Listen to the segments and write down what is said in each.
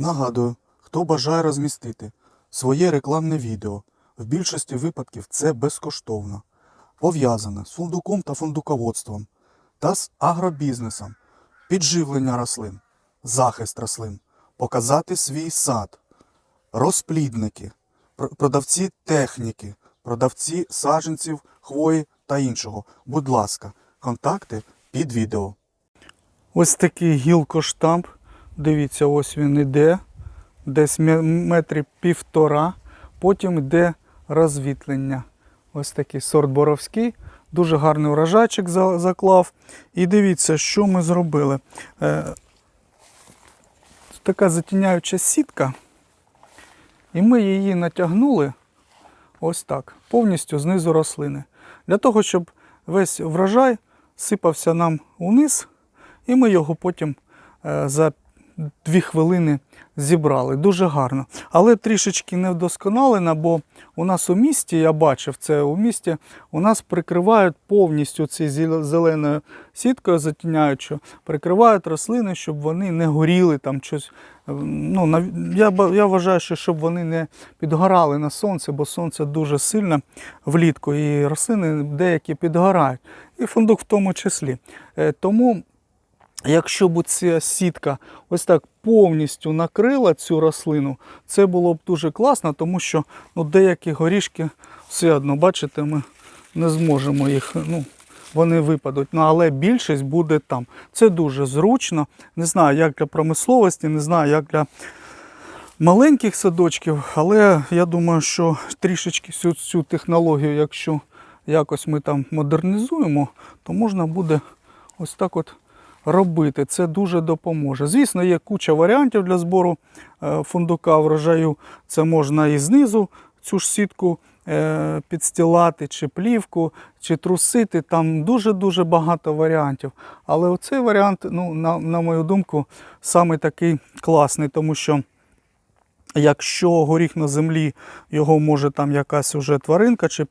Нагадую, хто бажає розмістити своє рекламне відео, в більшості випадків це безкоштовно, пов'язане з фундуком та фундуководством та з агробізнесом, підживлення рослин, захист рослин, показати свій сад, розплідники, продавці техніки, продавці саджанців, хвої та іншого. Будь ласка, контакти під відео. Ось такий гілкоштамп. Дивіться, ось він іде. Десь ме- метрів півтора. Потім йде розвітлення. Ось такий сорт боровський. Дуже гарний урожайчик заклав. І дивіться, що ми зробили. Е, така затіняюча сітка. І ми її натягнули ось так, повністю знизу рослини. Для того, щоб весь врожай сипався нам униз, і ми його потім е, за дві хвилини зібрали. Дуже гарно. Але трішечки не вдосконалено, бо у нас у місті, я бачив це у місті, у нас прикривають повністю цією зеленою сіткою затіняючою, прикривають рослини, щоб вони не горіли там щось. е, Ну, я, я вважаю, що щоб вони не підгорали на сонці, бо сонце дуже сильно влітку, і рослини деякі підгорають. І фундук в тому числі. Е, Тому Якщо б ця сітка ось так повністю накрила цю рослину, це було б дуже класно, тому що ну, деякі горішки все одно, бачите, ми не зможемо їх, ну, вони випадуть. Ну, але більшість буде там. Це дуже зручно. Не знаю, як для промисловості, не знаю, як для маленьких садочків, але я думаю, що трішечки цю, цю технологію, якщо якось ми там модернізуємо, то можна буде ось так от робити. Це дуже допоможе. Звісно, є куча варіантів для збору е, фундука врожаю. Це можна і знизу цю ж сітку е, підстілати, чи плівку, чи трусити. Там дуже-дуже багато варіантів. Але оцей варіант, ну, на, на мою думку, саме такий класний, тому що. Якщо горіх на землі, його може там якась уже тваринка чи,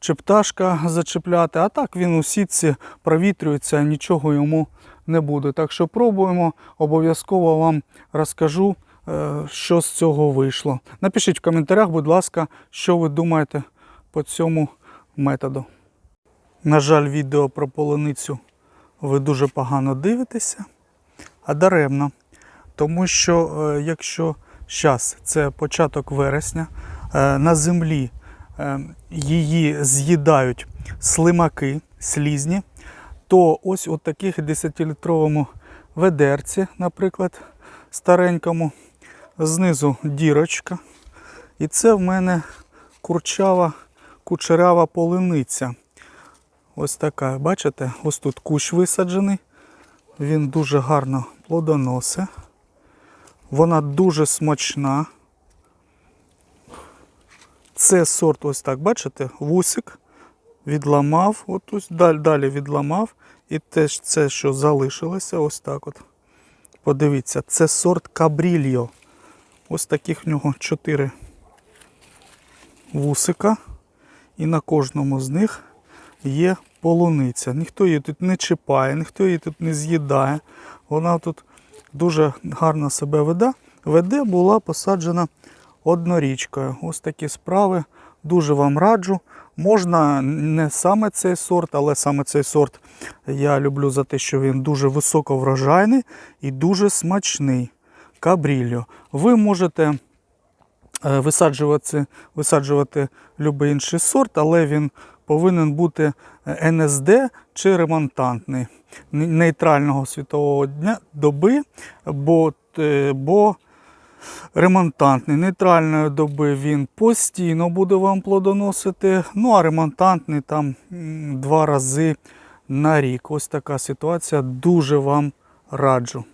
чи пташка зачепляти, а так він у сітці провітрюється, нічого йому не буде. Так що пробуємо, обов'язково вам розкажу, е, що з цього вийшло. Напишіть в коментарях, будь ласка, що ви думаєте по цьому методу. На жаль, відео про полуницю ви дуже погано дивитеся, а даремно. Тому що е, якщо зараз це початок вересня, е, на землі е, її з'їдають слимаки, слізні, то ось у таких 10-літровому ведерці, наприклад, старенькому, знизу дірочка. І це в мене курчава, кучерява полиниця. Ось така, бачите, ось тут кущ висаджений. Він дуже гарно плодоносить. Вона дуже смачна. Це сорт, ось так, бачите, вусик відламав, от ось далі, далі відламав. І теж це, що залишилося, ось так от. Подивіться, це сорт Кабрільо. Ось таких в нього чотири вусика. І на кожному з них є полуниця. Ніхто її тут не чіпає, ніхто її тут не з'їдає. Вона тут дуже гарно себе веде. Веде була посаджена однорічкою. Ось такі справи. Дуже вам раджу. Можна не саме цей сорт, але саме цей сорт я люблю за те, що він дуже високоврожайний і дуже смачний. Кабрільо. Ви можете е, висаджувати, висаджувати будь-який інший сорт, але він повинен бути е, НСД чи ремонтантний нейтрального світового дня доби, бо, е, бо ремонтантний нейтральної доби він постійно буде вам плодоносити. Ну а ремонтантний там два рази на рік. Ось така ситуація. Дуже вам раджу.